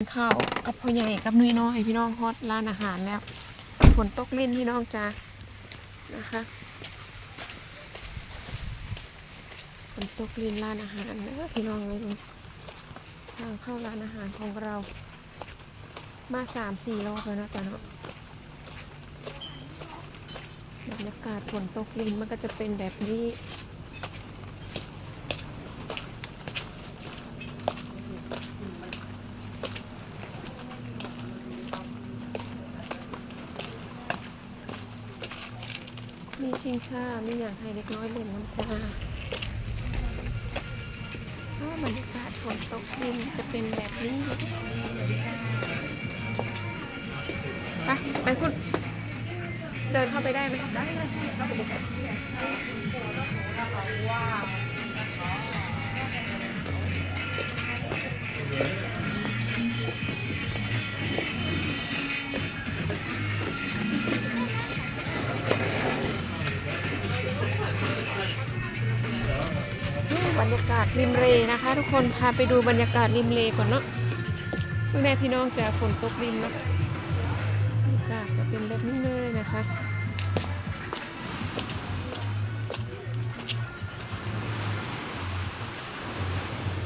ข้าวกับพ่อใหญ่กับนุ้ยน้อยพี่น้องฮอตร้านอาหารแล้วฝนตกลินพี่น้องจ้านะคะฝนตกลินร้านอาหารเด้อพี่น้องเลยทางเข้าร้านอาหารของเรา มาสามสี่รอบแล้วนะจ๊ะเนาะบรรยากาศฝนตกลินมันก็จะเป็นแบบนี้ มีชิงช้ามีอย่างให้เล็กน้อยเล่นน้ำชาถ้าบรรยากาศฝนตกดินจะเป็นแบบนี้ไปไปคุณเดินเข้าไปได้ไหมได้ บรรยากาศริมเรนะคะ ทุกคนพาไปดูบรรยากาศริมเรก่อนเนาะเมื่อแน่พี่น้องจะฝนตกริมเนาะบรรยากาศจะเป็นแบบนี้เลยนะคะ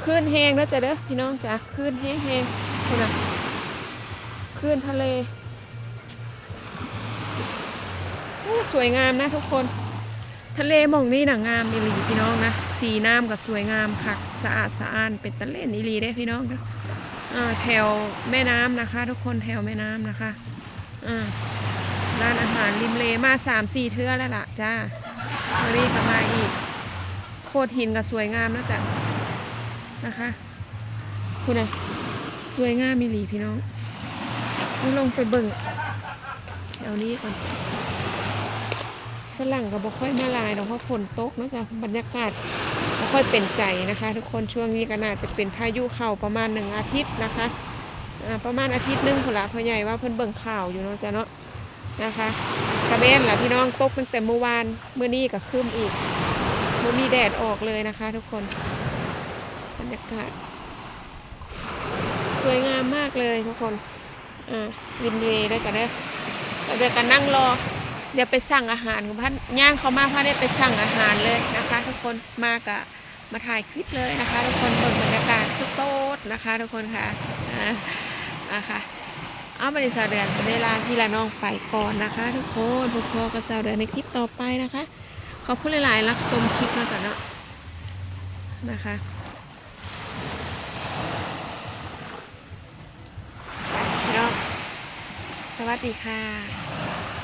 คลื่นแห้งแล้วจ้ะเด้อพี่น้องจ้ะคลื่นแห้งแห้งคุณนะคลื่นทะเลโอ้สวยงามนะทุกคน ทะเลมองนี่หนังงามอีหลีพี่น้องนะสีน้ำก็สวยงามค่ะสะอาดสะอ้านเป็นตะเล่นอีหลีได้พี่น้องนะแถวแม่น้ำนะคะ ทุกคนแถวแม่น้ำนะคะอร้านอาหารริมเลมาสามสี่เทื่อแล้วล่ะจ้าวันนี้ก็มาอีกโคตรหินก็สวยงามนะจ๊ะนะคะคุณอะสวยงามมีหลีพี่น้องนี่ลงไปเบิ่งแถวนี้ก่อน รั่งก็บ่ค่อยมาลายดอกเพราะฝนตกเนอะจ๊ะบรรยากาศบ่ค่อยเป็นใจนะคะ ทุกคนช่วงนี้ก็น่าจะเป็นพายุเข้าประมาณหนึ่งอาทิตย์นะคะประมาณอาทิตย์หนึงคนละพ่อใหญ่ว่าเพิ่นเบิ่งข่าวอยู่เนาะจ้ะเนาะนะคะกระเบนล่ะพี่น้องตกตั้งแต่เมื่อวานเมื่อนี้ก็คืมอีกมันมีแดดออกเลยนะคะ ทุกคนบรรยากาศสวยงามมากเลยทุกคน อ่าริมเลด้วยจ้ะเด้อเดี๋ยวกันนั่งรอ เดี๋ยวไปสั่งอาหารของพันย่างเขามาพันได้ไปสั่งอาหารเลยนะคะ ทุกคนมากะมาถ่ายคลิปเลยนะคะ ทุกคนเบิ่งบรรยากาศสดๆนะคะ ทุกคนค่ะอ่าอะค่ะเอาบริษัทเดือนเวลาที่ละน้องไปก่อนนะคะ ทุกคนพบพอกับสาวเดือนในคลิปต่อไปนะคะขอบคุณหลายๆรับชมคลิปมาก่อนนะนะคะไปพี่น้องสวัสดีค่ะ